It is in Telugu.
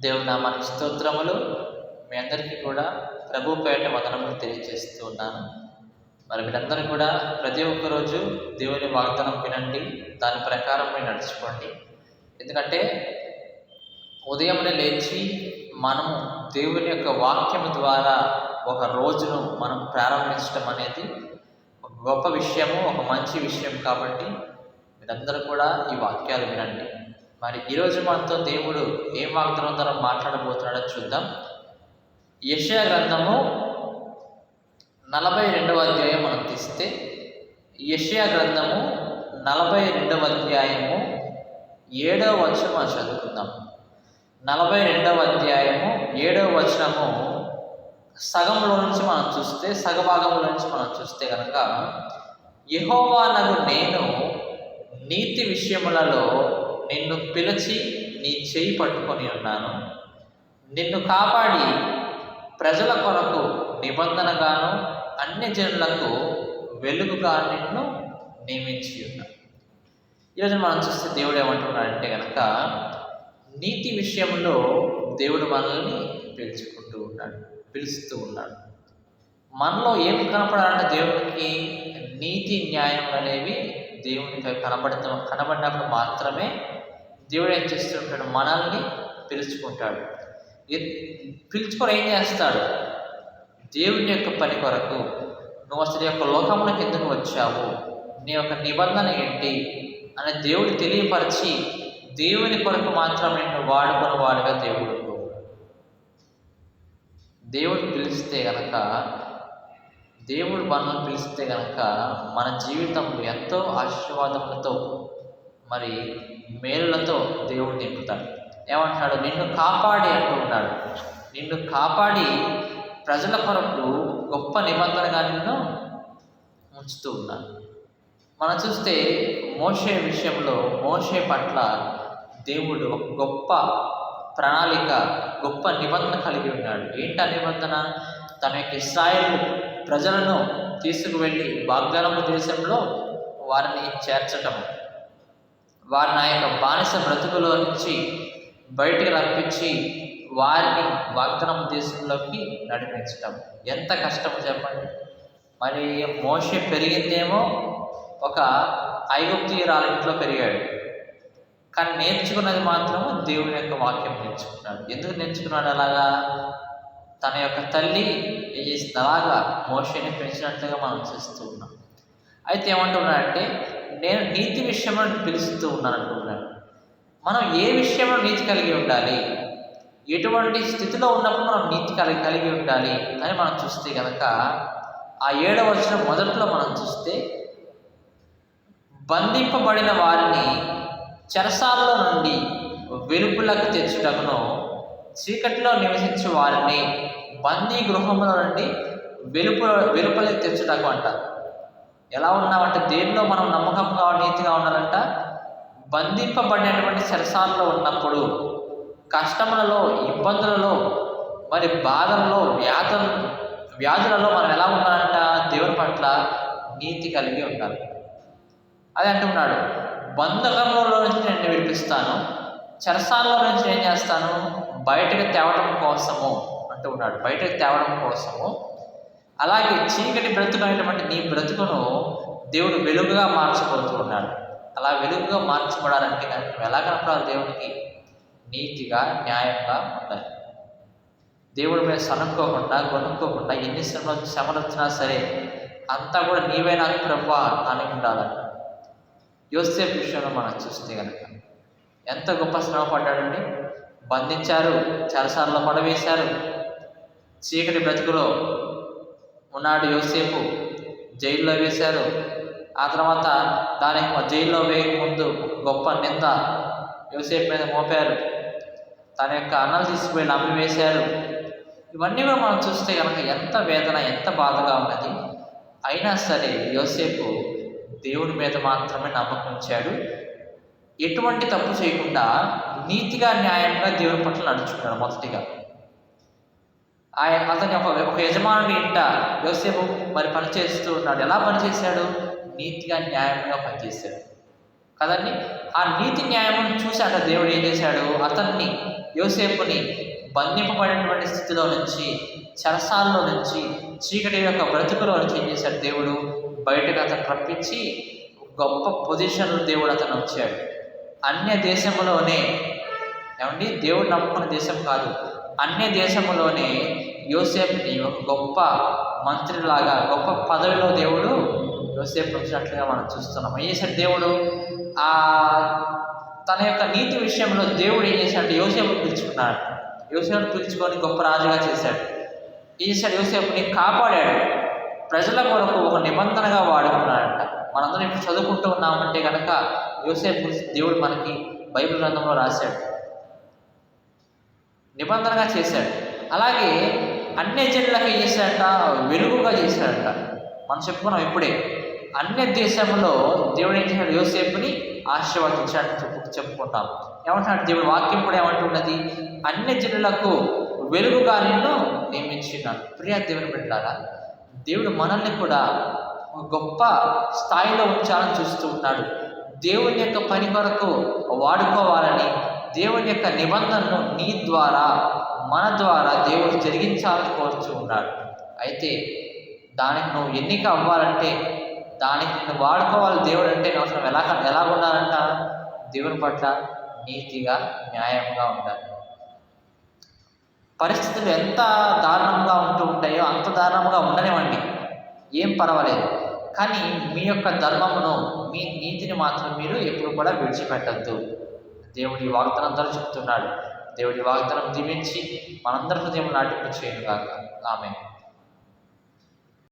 దేవుని నామానికి స్తోత్రములు. మీ అందరికీ కూడా ప్రభు పేట వదనములు తెలియజేస్తూ ఉన్నాను. మరి మీరందరూ కూడా ప్రతి ఒక్క రోజు దేవుని వాగ్దానం వినండి. దాని ప్రకారం మీరు నడుచుకోండి. ఎందుకంటే ఉదయమునే లేచి మనము దేవుని యొక్క వాక్యం ద్వారా ఒక రోజును మనం ప్రారంభించడం అనేది ఒక గొప్ప విషయము ఒక మంచి విషయం కాబట్టి మీరందరూ కూడా ఈ వాక్యాలు వినండి. మరి ఈరోజు మనతో దేవుడు ఏం వాగ్దానం ద్వారా మాట్లాడబోతున్నాడో చూద్దాం. యశయ గ్రంథము నలభై రెండవ అధ్యాయం మనం తీస్తే యశయ గ్రంథము నలభై రెండవ అధ్యాయము ఏడవ వచనం మనం చదువుకుందాం. నలభై రెండవ అధ్యాయము ఏడవ వచనము సగంలో నుంచి మనం చూస్తే సగభాగంలో నుంచి మనం చూస్తే కనుక యహోవానగు నేను నీతి విషయములలో నిన్ను పిలిచి నీ చేయి పట్టుకొని ఉన్నాను నిన్ను కాపాడి ప్రజల కొరకు నిబంధనగాను అన్ని జనులకు వెలుగుగా నిన్ను నియమించి ఉన్నాను ఈరోజు మనం చూస్తే దేవుడు ఏమంటున్నాడంటే కనుక నీతి విషయంలో దేవుడు మనల్ని పిలుచుకుంటూ ఉన్నాడు పిలుస్తూ ఉన్నాడు. మనలో ఏం కనపడాలంటే దేవునికి నీతి న్యాయం అనేవి దేవునికి కనబడుతూ కనబడినప్పుడు మాత్రమే దేవుడు ఏం చేస్తుంటాడు? మనల్ని పిలుచుకుంటాడు. పిలుచుకొని ఏం చేస్తాడు? దేవుని యొక్క పని కొరకు నువ్వు అసలు యొక్క లోకములకు ఎందుకు వచ్చావు? నీ యొక్క నిబంధన ఏంటి? అని దేవుడు తెలియపరిచి దేవుని కొరకు మాత్రం నిన్ను వాడుకొని వాడుగా దేవుడు దేవుడు పిలిస్తే గనక దేవుడు మనల్ని పిలిస్తే గనక మన జీవితం ఎంతో ఆశీర్వాదములతో మరి మేలులతో దేవుడు నింపుతాడు. ఏమంటాడు నిన్ను కాపాడి అంటూ ఉన్నాడు. నిన్ను కాపాడి ప్రజల కొరకు గొప్ప నిబంధనగా నిన్ను ఉంచుతూ ఉన్నాడు. మనం చూస్తే మోషే విషయంలో మోషే పట్ల దేవుడు ఒక గొప్ప ప్రణాళిక గొప్ప నిబంధన కలిగి ఉన్నాడు. ఏంటి ఆ నిబంధన? తన యొక్క ఇస్రాయేల్ ప్రజలను తీసుకువెళ్ళి వాగ్దానము దేశంలో వారిని చేర్చటం వారిని ఆ యొక్క బానిస బ్రతుకులో నుంచి బయటికి రప్పించి వారిని వాగ్దానం దేశంలోకి నడిపించటం. ఎంత కష్టమో చెప్పండి. మరి మోషే పెరిగిందేమో ఒక ఐగుప్తీయురాల ఇంట్లో పెరిగాడు. కానీ నేర్చుకున్నది మాత్రము దేవుని యొక్క వాక్యం నేర్చుకున్నాడు. ఎందుకు నేర్చుకున్నాడు అలాగా? తన యొక్క తల్లి ఏం చేసింది అలాగా మోషని పెంచినట్లుగా మనం చూస్తూ ఉన్నాం. అయితే ఏమంటున్నాడంటే నేను నీతి విషయంలో పిలుస్తూ ఉన్నాను అనుకుంటున్నాను మనం ఏ విషయంలో నీతి కలిగి ఉండాలి? ఎటువంటి స్థితిలో ఉన్నప్పుడు మనం నీతి కలిగి కలిగి ఉండాలి అని మనం చూస్తే కనుక ఆ ఏడవ వచ్చిన మొదట్లో మనం చూస్తే బంధింపబడిన వారిని చెరసాలలో నుండి వెలుపులకు తెచ్చుటకును చీకటిలో నివసించే వారిని బందీ గృహముల నుండి వెలుపు వెలుపలకి తెచ్చుటకు అంట ఎలా ఉన్నామంటే దేనిలో మనం నమ్మకంగా నీతిగా ఉండాలంట బంధింపబడినటువంటి చెరసాలలో ఉన్నప్పుడు కష్టములలో ఇబ్బందులలో మరి బాధల్లో వ్యాధుల వ్యాధులలో మనం ఎలా ఉండాలంట దేవుని పట్ల నీతి కలిగి ఉండాలి. అది అంటున్నాడు. బంధకంలో నుంచి నేను విడిపిస్తాను చెరసాలలో నుంచి ఏం చేస్తాను? బయటకు తేవడం కోసము అంటూ ఉన్నాడు. బయటకు తేవడం కోసము. అలాగే చీకటి బ్రతుకైనటువంటి నీ బ్రతుకును దేవుడు వెలుగుగా మార్చబోతూ ఉన్నాడు. అలా వెలుగుగా మార్చబడాలంటే నువ్వు ఎలా కనపడాలి దేవునికి? నీతిగా న్యాయంగా ఉండాలి. దేవుడి మీద సనుక్కోకుండా కొనుక్కోకుండా ఎన్ని శ్రమలు శ్రమలు వచ్చినా సరే అంతా కూడా నీవే నాకు ప్రభా అని ఉండాలని యోసేపు విషయంలో మనం చూస్తే కనుక ఎంత గొప్ప శ్రమ పడ్డాడండి. బంధించారు చెరసాలలో పడవేశారు. చీకటి బ్రతుకులో ఉన్నాడు యోసేపు జైల్లో వేశారు. ఆ తర్వాత దానికి జైల్లో వేయక ముందు గొప్ప నింద యోసేపు మీద మోపారు. తన యొక్క అన్నలు తీసుకుపోయి నమ్మి వేశారు. ఇవన్నీ కూడా మనం చూస్తే కనుక ఎంత వేదన ఎంత బాధగా ఉన్నది. అయినా సరే యోసేపు దేవుడి మీద మాత్రమే నమ్మకం ఉంచాడు. ఎటువంటి తప్పు చేయకుండా నీతిగా న్యాయంగా దేవుడి పట్ల నడుచుకున్నాడు మొదటిగా. ఆయన అతని ఒక ఒక యజమానుడి ఇంట యోసేపు మరి పనిచేస్తూ ఉన్నాడు. ఎలా పనిచేశాడు నీతిగా న్యాయంగా పనిచేశాడు కదండి? ఆ నీతి న్యాయం చూశాట దేవుడు ఏం చేశాడు? అతన్ని యోసేపుని బంధింపబడినటువంటి స్థితిలో నుంచి చరసాల్లో నుంచి చీకటి యొక్క బ్రతుకులో నుంచి ఏం చేశాడు దేవుడు? బయటకు అతను రప్పించి గొప్ప పొజిషన్లో దేవుడు అతను వచ్చాడు అన్య దేశంలోనే ఏమండి? దేవుడు నమ్ముకున్న దేశం కాదు. అన్య దేశంలోనే యోసేపుని ఒక గొప్ప మంత్రిలాగా గొప్ప పదవిలో దేవుడు యోసేపు ఉంచినట్లుగా మనం చూస్తున్నాం. ఏం చేశాడు దేవుడు? ఆ తన యొక్క నీతి విషయంలో దేవుడు ఏం చేశాడు? యోసేపు పిలుచుకున్నాడు. యోసేపు పిలుచుకొని గొప్ప రాజుగా చేశాడు. ఏం చేశాడు? యోసేపుని కాపాడాడు. ప్రజల కొరకు ఒక నిబంధనగా వాడుకున్నాడంట. మనందరం ఇప్పుడు చదువుకుంటూ ఉన్నామంటే కనుక యోసేపు గురించి దేవుడు మనకి బైబిల్ గ్రంథంలో రాశాడు. నిబంధనగా చేశాడు. అలాగే అన్ని జనులకు చేశాడట వెలుగుగా చేశాడట మనం చెప్పుకున్నాం ఇప్పుడే. అన్ని దేశంలో దేవుడు ఏం చేశాడు? యోసేపుని ఆశీర్వదించాడు చెప్పు చెప్పుకుంటాం. ఏమంటున్నాడు దేవుడు? వాక్యం కూడా ఏమంటున్నది? అన్ని జనులకు వెలుగుగా నిన్ను నియమించినాడు ప్రియా దేవుని బిడ్డారా దేవుడు మనల్ని కూడా ఒక గొప్ప స్థాయిలో ఉంచాలని చూస్తూ ఉన్నాడు. దేవుని యొక్క పని కొరకు వాడుకోవాలని దేవుని యొక్క నిబంధనను నీ ద్వారా మన ద్వారా దేవుడు జరిగించాలని కోరుతూ ఉన్నాడు. అయితే దానికి నువ్వు ఎన్నిక అవ్వాలంటే దానికి నువ్వు వాడుకోవాలి దేవుడు అంటే అవసరం ఎలా ఎలా ఉండాలంట? దేవుని పట్ల నీతిగా న్యాయంగా ఉండాలి. పరిస్థితులు ఎంత దారుణంగా ఉంటూ ఉంటాయో అంత దారుణంగా ఉండనివ్వండి. ఏం పర్వాలేదు. కానీ మీ యొక్క ధర్మమును మీ నీతిని మాత్రం మీరు ఎప్పుడు కూడా విడిచిపెట్టద్దు. దేవుడి వాగ్దానం ద్వారా చెప్తున్నాడు. దేవుడి వాగ్దానం దీవించి మనందరి హృదయం నాటింపు చేయను కాక ఆమె